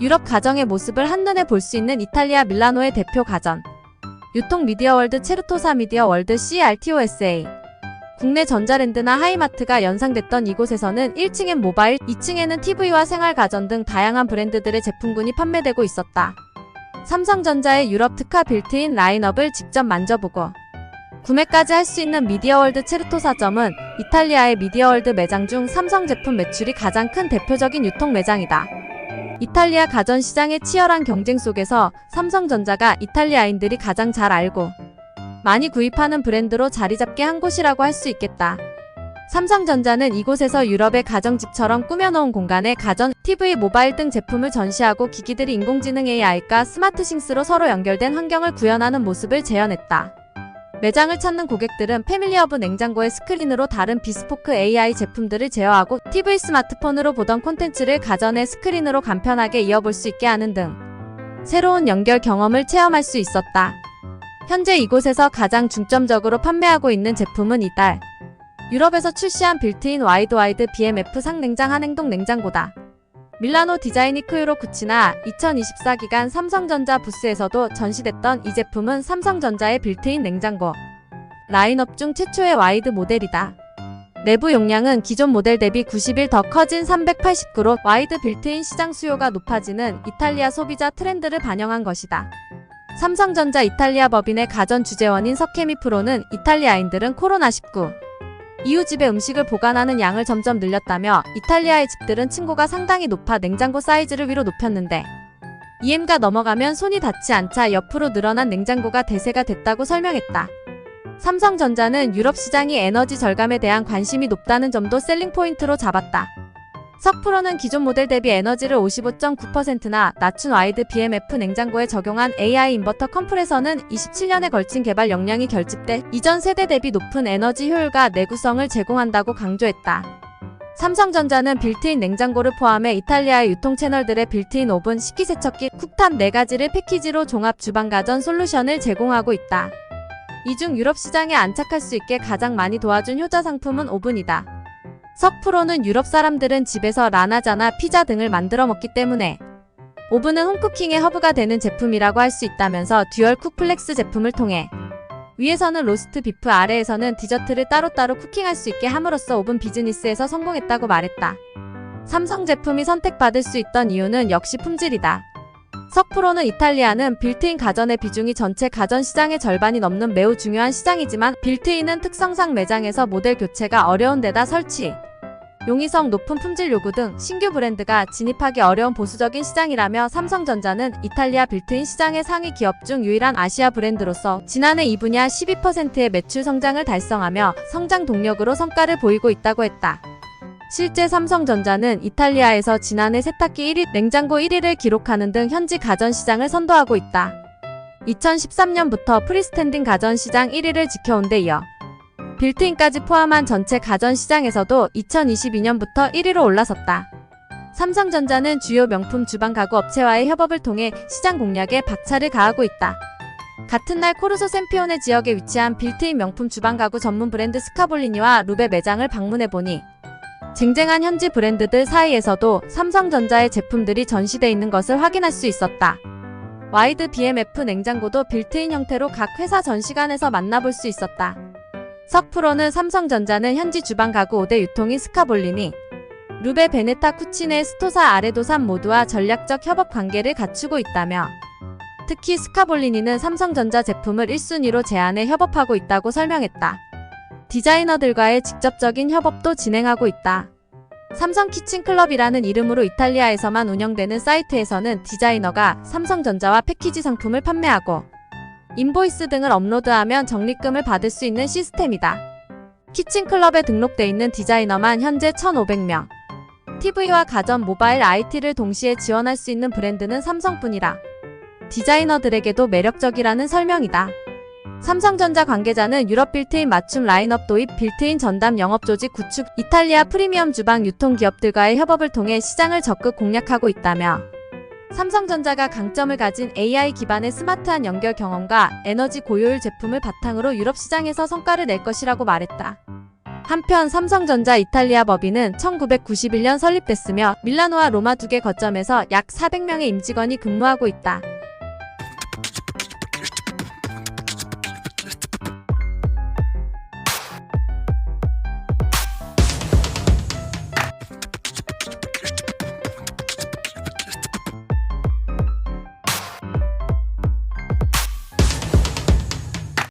유럽 가정의 모습을 한눈에 볼 수 있는 이탈리아 밀라노의 대표 가전. 유통 미디어 월드 체르토사 미디어 월드 CRTOSA. 국내 전자랜드나 하이마트가 연상됐던 이곳에서는 1층엔 모바일, 2층에는 TV와 생활 가전 등 다양한 브랜드들의 제품군이 판매되고 있었다. 삼성전자의 유럽 특화 빌트인 라인업을 직접 만져보고 구매까지 할 수 있는 미디어월드 체르토사점은 이탈리아의 미디어월드 매장 중 삼성 제품 매출이 가장 큰 대표적인 유통 매장이다. 이탈리아 가전 시장의 치열한 경쟁 속에서 삼성전자가 이탈리아인들이 가장 잘 알고 많이 구입하는 브랜드로 자리 잡게 한 곳이라고 할 수 있겠다. 삼성전자는 이곳에서 유럽의 가정집처럼 꾸며놓은 공간에 가전, TV, 모바일 등 제품을 전시하고 기기들이 인공지능 AI과 스마트싱스로 서로 연결된 환경을 구현하는 모습을 재현했다. 매장을 찾는 고객들은 패밀리허브 냉장고의 스크린으로 다른 비스포크 AI 제품들을 제어하고 TV 스마트폰으로 보던 콘텐츠를 가전의 스크린으로 간편하게 이어볼 수 있게 하는 등 새로운 연결 경험을 체험할 수 있었다. 현재 이곳에서 가장 중점적으로 판매하고 있는 제품은 이달 유럽에서 출시한 빌트인 와이드 와이드 BMF 상냉장 한행동 냉장고다. 밀라노 디자이니크 유로 구치나 2024 기간 삼성전자 부스에서도 전시됐던 이 제품은 삼성전자의 빌트인 냉장고 라인업 중 최초의 와이드 모델이다. 내부 용량은 기존 모델 대비 90일 더 커진 389로 와이드 빌트인 시장 수요가 높아지는 이탈리아 소비자 트렌드를 반영한 것이다. 삼성전자 이탈리아 법인의 가전 주재원인 석케미 프로는 이탈리아인들은 코로나19 이후 집에 음식을 보관하는 양을 점점 늘렸다며 이탈리아의 집들은 층고가 상당히 높아 냉장고 사이즈를 위로 높였는데 EM가 넘어가면 손이 닿지 않자 옆으로 늘어난 냉장고가 대세가 됐다고 설명했다. 삼성전자는 유럽 시장이 에너지 절감에 대한 관심이 높다는 점도 셀링 포인트로 잡았다. 석프로는 기존 모델 대비 에너지를 55.9%나 낮춘 와이드 BMF 냉장고에 적용한 AI 인버터 컴프레서는 27년에 걸친 개발 역량이 결집돼 이전 세대 대비 높은 에너지 효율과 내구성을 제공한다고 강조했다. 삼성전자는 빌트인 냉장고를 포함해 이탈리아의 유통 채널들의 빌트인 오븐, 식기세척기, 쿡탑 4가지를 패키지로 종합 주방 가전 솔루션을 제공하고 있다. 이 중 유럽 시장에 안착할 수 있게 가장 많이 도와준 효자 상품은 오븐이다. 석프로는 유럽 사람들은 집에서 라나자나 피자 등을 만들어 먹기 때문에 오븐은 홈쿠킹의 허브가 되는 제품이라고 할 수 있다면서 듀얼 쿡플렉스 제품을 통해 위에서는 로스트 비프 아래에서는 디저트를 따로따로 쿠킹할 수 있게 함으로써 오븐 비즈니스에서 성공했다고 말했다. 삼성 제품이 선택받을 수 있던 이유는 역시 품질이다. 석프로는 이탈리아는 빌트인 가전의 비중이 전체 가전 시장의 절반이 넘는 매우 중요한 시장이지만 빌트인은 특성상 매장에서 모델 교체가 어려운 데다 설치, 용이성 높은 품질 요구 등 신규 브랜드가 진입하기 어려운 보수적인 시장이라며 삼성전자는 이탈리아 빌트인 시장의 상위 기업 중 유일한 아시아 브랜드로서 지난해 이 분야 12%의 매출 성장을 달성하며 성장 동력으로 성과를 보이고 있다고 했다. 실제 삼성전자는 이탈리아에서 지난해 세탁기 1위, 냉장고 1위를 기록하는 등 현지 가전 시장을 선도하고 있다. 2013년부터 프리스탠딩 가전 시장 1위를 지켜온 데 이어 빌트인까지 포함한 전체 가전 시장에서도 2022년부터 1위로 올라섰다. 삼성전자는 주요 명품 주방 가구 업체와의 협업을 통해 시장 공략에 박차를 가하고 있다. 같은 날 코르소 샘피오네 지역에 위치한 빌트인 명품 주방 가구 전문 브랜드 스카볼리니와 룹의 매장을 방문해보니 쟁쟁한 현지 브랜드들 사이에서도 삼성전자의 제품들이 전시돼 있는 것을 확인할 수 있었다. 와이드 BMF 냉장고도 빌트인 형태로 각 회사 전시관에서 만나볼 수 있었다. 석프로는 삼성전자는 현지 주방 가구 5대 유통인 스카볼리니, 루베 베네타 쿠치네 스토사 아레도산 모두와 전략적 협업 관계를 갖추고 있다며 특히 스카볼리니는 삼성전자 제품을 1순위로 제안해 협업하고 있다고 설명했다. 디자이너들과의 직접적인 협업도 진행하고 있다. 삼성 키친클럽이라는 이름으로 이탈리아에서만 운영되는 사이트에서는 디자이너가 삼성전자와 패키지 상품을 판매하고 인보이스 등을 업로드하면 적립금을 받을 수 있는 시스템이다. 키친클럽에 등록돼 있는 디자이너만 현재 1,500명. TV와 가전, 모바일, IT를 동시에 지원할 수 있는 브랜드는 삼성뿐이라 디자이너들에게도 매력적이라는 설명이다. 삼성전자 관계자는 유럽 빌트인 맞춤 라인업 도입, 빌트인 전담 영업 조직 구축, 이탈리아 프리미엄 주방 유통 기업들과의 협업을 통해 시장을 적극 공략하고 있다며 삼성전자가 강점을 가진 AI 기반의 스마트한 연결 경험과 에너지 고효율 제품을 바탕으로 유럽 시장에서 성과를 낼 것이라고 말했다. 한편 삼성전자 이탈리아 법인은 1991년 설립됐으며 밀라노와 로마 두 개 거점에서 약 400명의 임직원이 근무하고 있다.